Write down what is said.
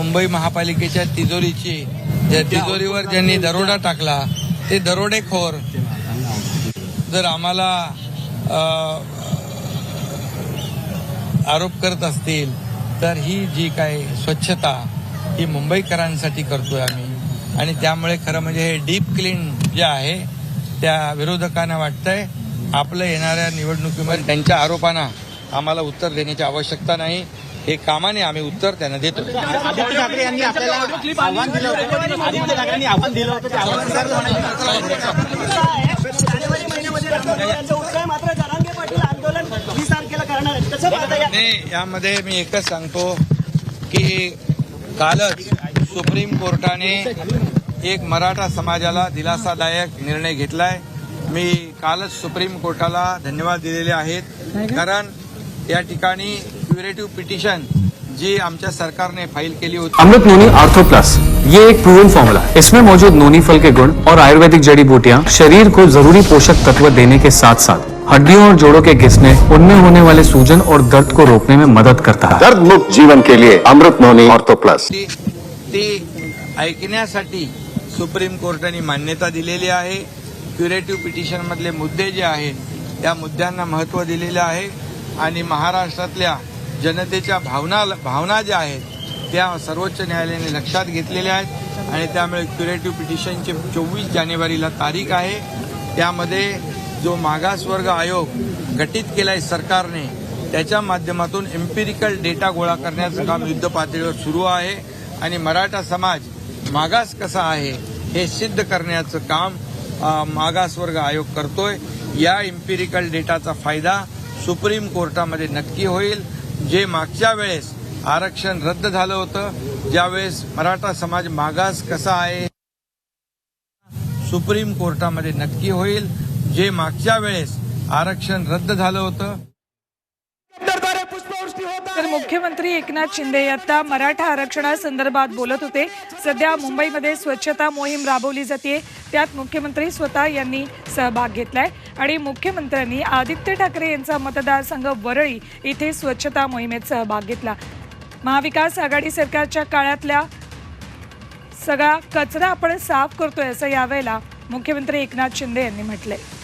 मुंबई महापालिकेच्या तिजोरीची ज्या तिजोरीवर ज्यांनी दरोडा टाकला ते दरोडेखोर जर आम्हाला आरोप करत असतील तर ही जी काय स्वच्छता ही मुंबईकरांसाठी करतोय आम्ही. आणि त्यामुळे खरं म्हणजे हे डीप क्लीन जे आहे त्या विरोधकांना वाटतंय आपलं येणाऱ्या निवडणुकीमध्ये त्यांच्या आरोपांना आम्हाला उत्तर देण्याची आवश्यकता नाही. हे कामाने आम्ही उत्तर त्यांना देतो. आदित्य ठाकरे यांनी आपल्याला आव्हान दिलं होतं. आदित्य ठाकरेंनी आव्हान दिलं होतं. ते आव्हान जानेवारी महिन्यामध्ये रत्नागिरीचं उत्तर मात्र जरांगे पाटील आंदोलन वीस तारखेला करणार आहेत. कसं पाहता या? नाही यामध्ये मी एकच सांगतो की कालच सुप्रीम कोर्टाने एक मराठा समाजाला दिलासादायक निर्णय घेतलाय. मी कालच सुप्रीम कोर्टाला धन्यवाद दिलेले आहेत. कारण या ठिकाणी क्युरेटिव्ह पिटिशन जी आमच्या सरकारने फाईल केली होती. अमृत नोनी आर्थो प्लस ये एक प्रूवन फॉर्मूला है। इसमें मौजूद नोनी फल के गुण और आयुर्वेदिक जड़ी बूटियाँ शरीर को जरूरी पोषक तत्व देने के साथ साथ हड्डियों और जोड़ों के घिसने उनमें होने वाले सूजन और दर्द को रोकने में मदद करता है। दर्द मुक्त जीवन के लिए अमृत नोनी ऑर्थो प्लस ती ऐकण्यासाठी सुप्रीम कोर्टाने मान्यता दिलेली आहे. क्युरेटिव्ह पिटिशन मधले मुद्दे जे आहेत त्या मुद्द्यांना महत्त्व दिलेलं आहे. आणि महाराष्ट्रातल्या जनतेच्या भावना भावना ज्या आहेत त्या सर्वोच्च न्यायालयाने लक्षात घेतलेल्या आहेत. आणि त्यामुळे क्युरेटिव्ह पिटिशनची चोवीस जानेवारीला तारीख आहे. त्यामध्ये जो मागासवर्ग आयोग गठीत केलाय सरकारने त्याच्या माध्यमातून एम्पिरिकल डेटा गोळा करण्याचं काम युद्ध पातळीवर सुरू आहे. आणि मराठा समाज मागास कसा आहे हे सिद्ध करण्याचं काम मागासवर्ग आयोग करतोय. या इम्पिरिकल डेटाचा फायदा सुप्रीम कोर्टामध्ये नक्की होईल. जे मागच्या वेळेस आरक्षण रद्द झालं होतं ज्यावेळेस मराठा समाज मागास कसा आहे सुप्रीम कोर्टामध्ये नक्की होईल. जे मागच्या वेळेस आरक्षण रद्द झालं होतं तर मुख्यमंत्री एकनाथ शिंदे आता मराठा आरक्षणासंदर्भात बोलत होते. सध्या मुंबईमध्ये स्वच्छता मोहीम राबवली जाते. त्यात मुख्यमंत्री स्वतः यांनी सहभाग घेतलाय. आणि मुख्यमंत्र्यांनी आदित्य ठाकरे यांचा मतदारसंघ वरळी इथे स्वच्छता मोहिमेत सहभाग घेतला. महाविकास आघाडी सरकारच्या काळातल्या सगळा कचरा आपण साफ करतोय असं यावेळेला मुख्यमंत्री एकनाथ शिंदे यांनी म्हटलंय.